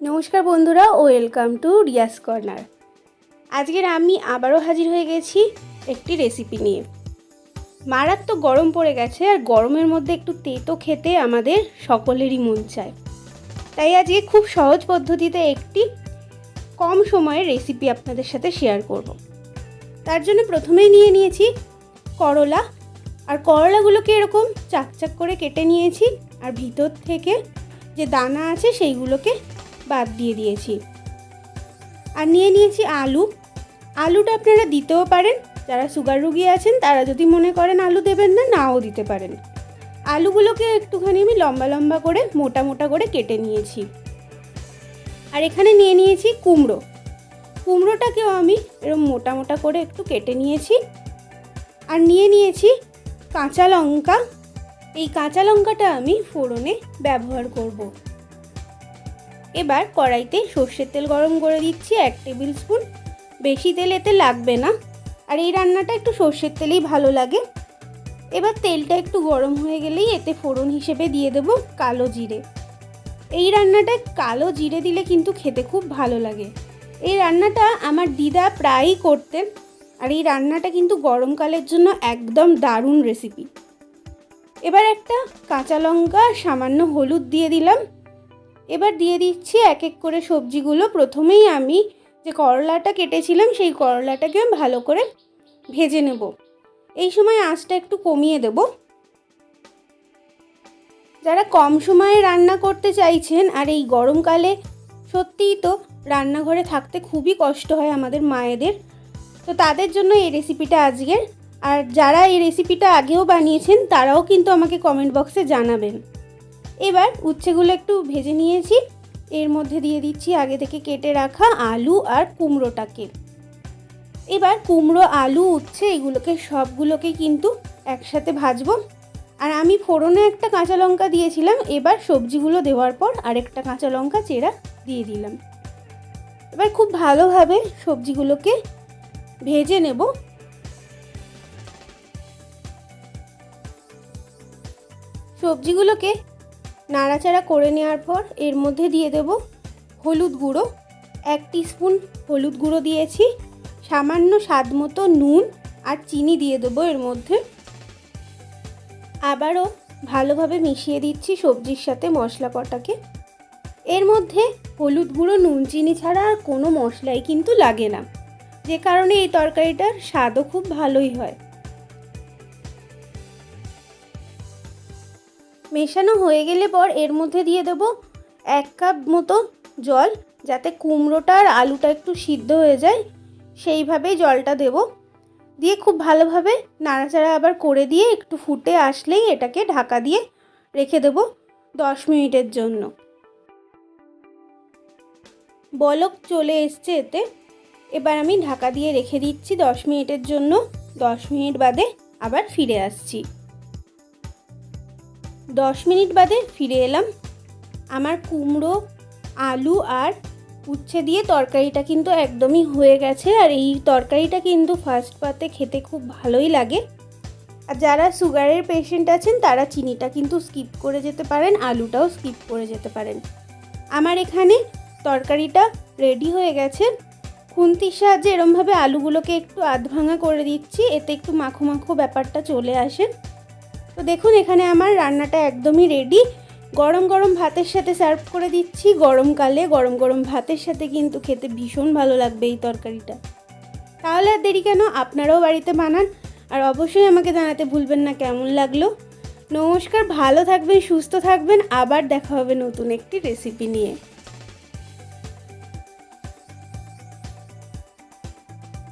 নমস্কার বন্ধুরা welcome to Riya's corner আজকের আমি আবারও হাজির হয়ে গেছি একটি রেসিপি নিয়ে। মারাত্মক গরম পড়ে গেছে আর গরমের মধ্যে একটু তেতো খেতে আমাদের সকলেরই মন চায়। তাই আজকে খুব সহজ পদ্ধতিতে একটি কম সময়ের রেসিপি আপনাদের সাথে শেয়ার করব। তার জন্য প্রথমেই নিয়ে নিয়েছি করলা। আর করলাগুলোকে এরকম চাকচাক করে কেটে নিয়েছি। আর ভিতর থেকে যে দানা আছে সেইগুলোকে বাদ দিয়ে দিয়েছি। আর নিয়ে নিয়েছি আলু। আলুটা আপনারা দিতেও পারেন। যারা সুগার রুগী আছেন, তারা যদি মনে করেন আলু দেবেন না, নাও দিতে পারেন। আলুগুলোকে একটুখানি আমি লম্বা লম্বা করে, মোটা মোটা করে কেটে নিয়েছি। আর এখানে নিয়ে নিয়েছি কুমড়ো। কুমড়োটাকেও আমি এরকম মোটা মোটা করে একটু কেটে নিয়েছি। আর নিয়ে নিয়েছি কাঁচা লঙ্কা। এই কাঁচা লঙ্কাটা আমি ফোড়নে ব্যবহার করব। এবার কড়াইতে সর্ষের তেল গরম করে দিচ্ছি এক টেবিল স্পুন। বেশি তেল এতে লাগবে না। আর এই রান্নাটা একটু সর্ষের তেলেই ভালো লাগে। এবার তেলটা একটু গরম হয়ে গেলেই এতে ফোড়ন হিসেবে দিয়ে দেবো কালো জিরে। এই রান্নাটা কালো জিরে দিলে কিন্তু খেতে খুব ভালো লাগে। এই রান্নাটা আমার দিদা প্রায়ই করতেন। আর এই রান্নাটা কিন্তু গরমকালের জন্য একদম দারুণ রেসিপি। এবার একটা কাঁচা লঙ্কা সামান্য হলুদ দিয়ে দিলাম। এবার দিয়ে দিচ্ছি এক এক করে সবজিগুলো। প্রথমেই আমি যে করলাটা কেটেছিলাম, সেই করলাটাকে আমি ভালো করে ভেজে নেব। এই সময় আঁচটা একটু কমিয়ে দেব। যারা কম সময়ে রান্না করতে চাইছেন, আর এই গরমকালে সত্যিই তো রান্নাঘরে থাকতে খুবই কষ্ট হয় আমাদের মায়েদের। তো তাদের জন্য এই রেসিপিটা আজকের। আর যারা এই রেসিপিটা আগেও বানিয়েছেন, তারাও কিন্তু আমাকে কমেন্ট বক্সে জানাবেন। এবার উচ্ছেগুলো একটু ভেজে নিয়েছি। এর মধ্যে দিয়ে দিচ্ছি আগে থেকে কেটে রাখা আলু আর কুমড়োটাকে। এবার কুমড়ো, আলু, উচ্ছে এগুলোকে সবগুলোকে কিন্তু একসাথে ভাজবো। আর আমি ফোড়নে একটা কাঁচা লঙ্কা দিয়েছিলাম, এবার সবজিগুলো দেওয়ার পর আরেকটা কাঁচা লঙ্কা চেরা দিয়ে দিলাম। এবার খুব ভালোভাবে সবজিগুলোকে ভেজে নেব। সবজিগুলোকে নাড়াচাড়া করে নেওয়ার পর এর মধ্যে দিয়ে দেব হলুদ গুঁড়ো। এক স্পুন হলুদ গুঁড়ো দিয়েছি। সামান্য স্বাদ মতো নুন আর চিনি দিয়ে দেবো এর মধ্যে। আবারও ভালোভাবে মিশিয়ে দিচ্ছি সবজির সাথে মশলা কটাকে। এর মধ্যে হলুদ গুঁড়ো, নুন, চিনি ছাড়া আর কোনো মশলাই কিন্তু লাগে না। যে কারণে এই তরকারিটার স্বাদও খুব ভালোই হয়। মেশানো হয়ে গেলে পর এর মধ্যে দিয়ে দেব এক কাপ মতো জল, যাতে কুমড়োটা আর আলুটা একটু সিদ্ধ হয়ে যায়। সেইভাবেই জলটা দেব। দিয়ে খুব ভালোভাবে নাড়াচাড়া আবার করে দিয়ে একটু ফুটে আসলেই এটাকে ঢাকা দিয়ে রেখে দেব দশ মিনিটের জন্য। বলক চলে এসছে এতে। এবার আমি ঢাকা দিয়ে রেখে দিচ্ছি দশ মিনিটের জন্য। দশ মিনিট বাদে আবার ফিরে আসছি। দশ মিনিট বাদে ফিরে এলাম। আমার কুমড়ো, আলু আর উচ্ছে দিয়ে তরকারিটা কিন্তু একদমই হয়ে গেছে আর এই তরকারিটা কিন্তু ফার্স্ট পাতে খেতে খুব ভালোই লাগে। আর যারা সুগারের পেশেন্ট আছেন, তারা চিনিটা কিন্তু স্কিপ করে যেতে পারেন, আলুটাও স্কিপ করে যেতে পারেন। আমার এখানে তরকারিটা রেডি হয়ে গেছে। খুন্তির সাহায্যে এরমভাবে আলুগুলোকে একটু আধ ভাঙা করে দিচ্ছি, এতে একটু মাখো মাখো ব্যাপারটা চলে আসে। তো দেখুন, এখানে আমার রান্নাটা একদমই রেডি গরম গরম ভাতের সাথে সার্ভ করে দিচ্ছি। গরমকালে গরম গরম ভাতের সাথে কিন্তু খেতে ভীষণ ভালো লাগবে এই তরকারিটা। তাহলে আর দেরি কেন? আপনারাও বাড়িতে বানান। আর অবশ্যই আমাকে জানাতে ভুলবেন না কেমন লাগল। নমস্কার, ভালো থাকবেন, সুস্থ থাকবেন। আবার দেখা হবে নতুন একটি রেসিপি নিয়ে।